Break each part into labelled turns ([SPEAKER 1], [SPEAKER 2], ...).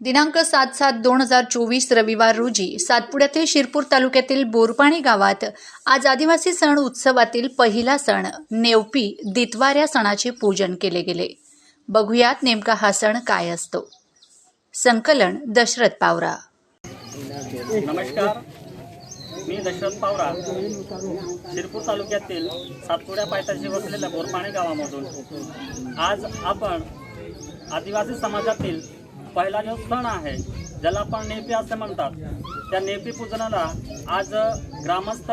[SPEAKER 1] दिनांक सात सात दोन हजार चोवीस रविवार रोजी सातपुड्यातील शिरपूर तालुक्यातील बोरपाणी गावात आज आदिवासी सण उत्सवातील पहिला सण नेवपी दितवाऱ्या सणाचे पूजन केले गेले. बघूयात नेमका हा सण काय असतो. संकलन दशरथ पावरा.
[SPEAKER 2] नमस्कार. मी दशरथ पावरा. शिरपूर तालुक्यातील सातपुड्या पायथ्याशी वसलेल्या बोरपाणी गावामधून. आज आपण आदिवासी समाजातील पहिला जो सण आहे ज्याला आपण नेपी असे म्हणतात त्या नेपी पूजनाला आज ग्रामस्थ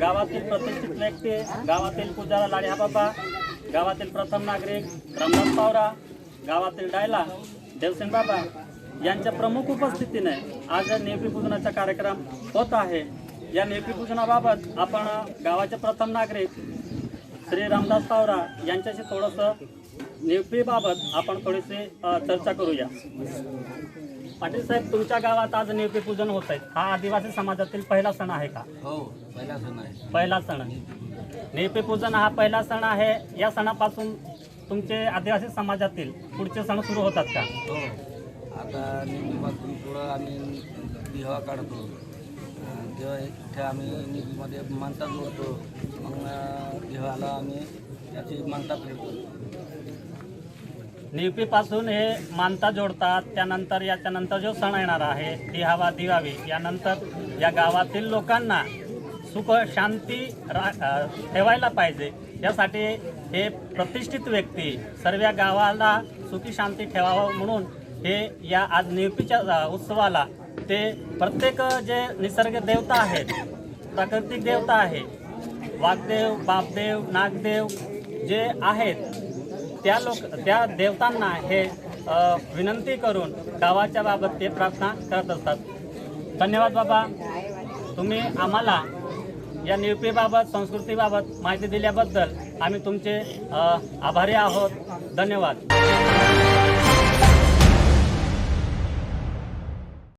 [SPEAKER 2] गावातील प्रतिष्ठित व्यक्ती गावातील पुजारा लाड्या बाबा गावातील प्रथम नागरिक रामदास पावरा गावातील डायला देवसेन बाबा यांच्या प्रमुख उपस्थितीने आज नेपी पूजनाचा कार्यक्रम होत आहे. या नेपी पूजनाबाबत आपण गावाचे प्रथम नागरिक श्री रामदास पावरा यांच्याशी थोडंसं नेपीबाबत आपण थोडीशी अ, चर्चा करूया. पाटील साहेब तुमच्या गावात आज नेपी पूजन होत आहे. हा आदिवासी समाजातील पहिला सण आहे का?
[SPEAKER 3] हो पहिला सण आहे.
[SPEAKER 2] पहिला सण. नेपी पूजन हा पहिला सण आहे. या सणापासून तुमचे आदिवासी समाजातील पुढचे सण सुरू होतात का?
[SPEAKER 3] हो. आता नेहमीपासून पुढं आम्ही दिवा काढतो. देव इथे आम्ही नेहमीमध्ये मानता जोडतो मग देवाला आम्ही त्याची मानता फेडतो
[SPEAKER 2] निवपीपासून हे मानता जोडतात त्यानंतर याच्यानंतर जो सण येणार आहे दिहावा दिवावी यानंतर या गावातील लोकांना सुख शांती रा ठेवायला पाहिजे. यासाठी हे प्रतिष्ठित व्यक्ती सर्व गावाला सुखी शांती ठेवावं म्हणून हे या आज निवपीच्या उत्सवाला ते प्रत्येक जे निसर्ग देवता आहेत प्राकृतिक देवता आहे वाघदेव बापदेव नागदेव जे आहेत त्या लोक त्या देवतांना हे विनंती करून गावाच्या बाबत ते प्रार्थना करत असतात. धन्यवाद बाबा. तुम्ही आम्हाला या नियुक्तीबाबत संस्कृतीबाबत माहिती दिल्याबद्दल आम्ही तुमचे आभारी आहोत. धन्यवाद.